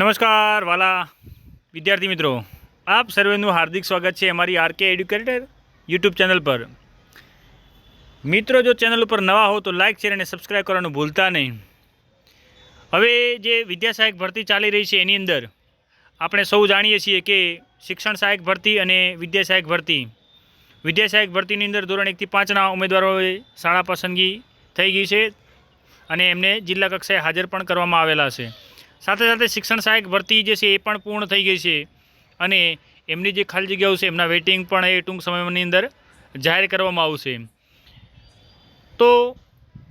નમસ્કાર, વાલા વિદ્યાર્થી મિત્રો. આપ સર્વેનું હાર્દિક સ્વાગત છે અમારી આરકે એડ્યુકેટર યુટ્યુબ ચેનલ પર. મિત્રો, જો ચેનલ ઉપર નવા હો તો લાઇક શેર અને સબસ્ક્રાઈબ કરવાનું ભૂલતા નહીં. હવે જે વિદ્યા સહાયક ભરતી ચાલી રહી છે એની અંદર, આપણે સૌ જાણીએ છીએ કે શિક્ષણ સહાયક ભરતી અને વિદ્યા સહાયક ભરતી. વિદ્યા સહાયક ભરતીની અંદર ધોરણ એકથી પાંચના ઉમેદવારોએ શાળા પસંદગી થઈ ગઈ છે અને એમને જિલ્લા કક્ષાએ હાજર પણ કરવામાં આવેલા છે. સાથે સાથે શિક્ષણ સહાયક ભરતી જે છે એ પણ પૂર્ણ થઈ ગઈ છે. અને એમની જે ખાલી જગ્યાઓ છે, એમના વેઇટિંગ પણ એ ટૂંક સમયની અંદર જાહેર કરવામાં આવશે તો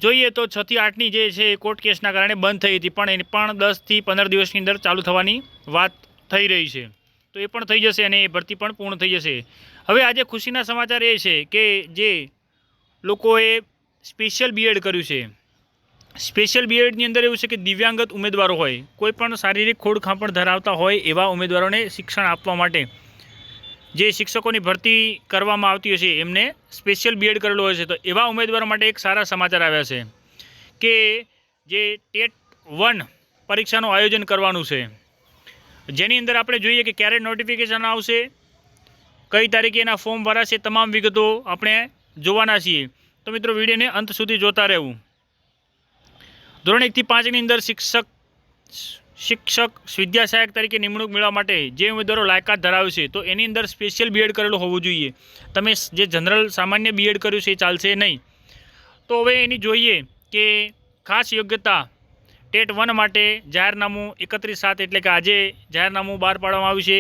જોઈએ તો છથી આઠની જે છે કોર્ટ કેસના કારણે બંધ થઈ હતી, પણ એ પણ દસથી પંદર દિવસની અંદર ચાલુ થવાની વાત થઈ રહી છે. તો એ પણ થઈ જશે અને એ ભરતી પણ પૂર્ણ થઈ જશે. હવે આજે ખુશીના સમાચાર એ છે કે જે લોકોએ સ્પેશિયલ બીએડ કર્યું છે. સ્પેશિયલ બીએડની અંદર એવું છે કે દિવ્યાંગત ઉમેદવારો હોય, કોઈ પણ શારીરિક ખોડખાંપણ ધરાવતા હોય એવા ઉમેદવારોને શિક્ષણ આપવા માટે જે શિક્ષકોની ભરતી કરવામાં આવતી હશે એમને સ્પેશિયલ બીએડ કરેલું હોય છે. તો એવા ઉમેદવારો માટે એક સારા સમાચાર આવ્યા છે કે જે ટેટ વન પરીક્ષાનું આયોજન કરવાનું છે. જેની અંદર આપણે જોઈએ કે ક્યારે નોટિફિકેશન આવશે, કઈ તારીખે એના ફોર્મ ભરાશે, તમામ વિગતો આપણે જોવાના છીએ. તો મિત્રો, વિડીયોને અંત સુધી જોતા રહેવું. ધોરણ એકથી પાંચની અંદર શિક્ષક શિક્ષક વિદ્યા સહાયક તરીકે નિમણૂક મેળવવા માટે જે ઉમેદવારો લાયકાત ધરાવે છે, તો એની અંદર સ્પેશિયલ બીએડ કરેલું હોવું જોઈએ. તમે જે જનરલ સામાન્ય બીએડ કર્યું છે એ ચાલશે નહીં. તો હવે એની જોઈએ કે ખાસ યોગ્યતા ટેટ વન માટે જાહેરનામું એકત્રીસ સાત એટલે કે આજે જાહેરનામું બહાર પાડવામાં આવ્યું છે.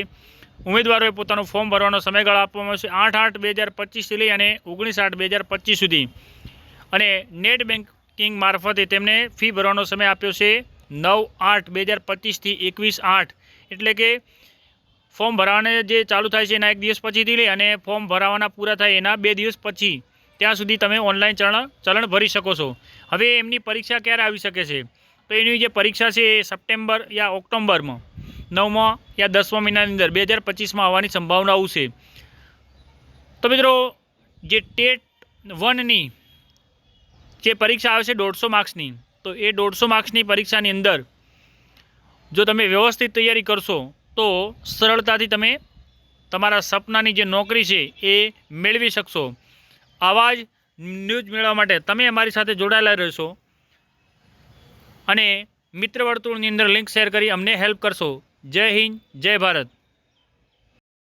ઉમેદવારોએ પોતાનું ફોર્મ ભરવાનો સમયગાળો આપવામાં આવશે આઠ આઠ બે હજાર પચીસથી લઈ અને ઓગણીસ આઠ બે હજાર પચીસ સુધી. અને નેટ બેન્કિંગ મારફતે તેમને ફી ભરવાનો સમય આપ્યો છે નવ આઠ બે હજાર પચીસથી એકવીસ આઠ. એટલે કે ફોર્મ ભરાવાને જે ચાલુ થાય છે એના એક દિવસ પછીથી લઈ અને ફોર્મ ભરાવાના પૂરા થાય એના બે દિવસ પછી ત્યાં સુધી તમે ઓનલાઈન ચલણ ચલણ ભરી શકો છો. હવે એમની પરીક્ષા ક્યારે આવી શકે છે? તો એની જે પરીક્ષા છે એ સપ્ટેમ્બર યા ઓક્ટોબરમાં નવમાં યા દસમા મહિનાની અંદર બે હજાર પચીસમાં આવવાની સંભાવનાઓ છે. તો મિત્રો, જે ટેટ વનની જે પરીક્ષા આવે છે દોઢસો માર્ક્સની, તો એ દોઢસો માર્ક્સની પરીક્ષાની અંદર જો તમે વ્યવસ્થિત તૈયારી કરશો, તો સરળતાથી તમે તમારા સપનાની જે નોકરી છે એ મેળવી શકશો. આવા જ ન્યૂઝ મેળવવા માટે તમે અમારી સાથે જોડાયેલા રહેશો અને મિત્ર વર્તુળની અંદર લિંક શેર કરી અમને હેલ્પ કરશો. જય હિન્દ, જય ભારત.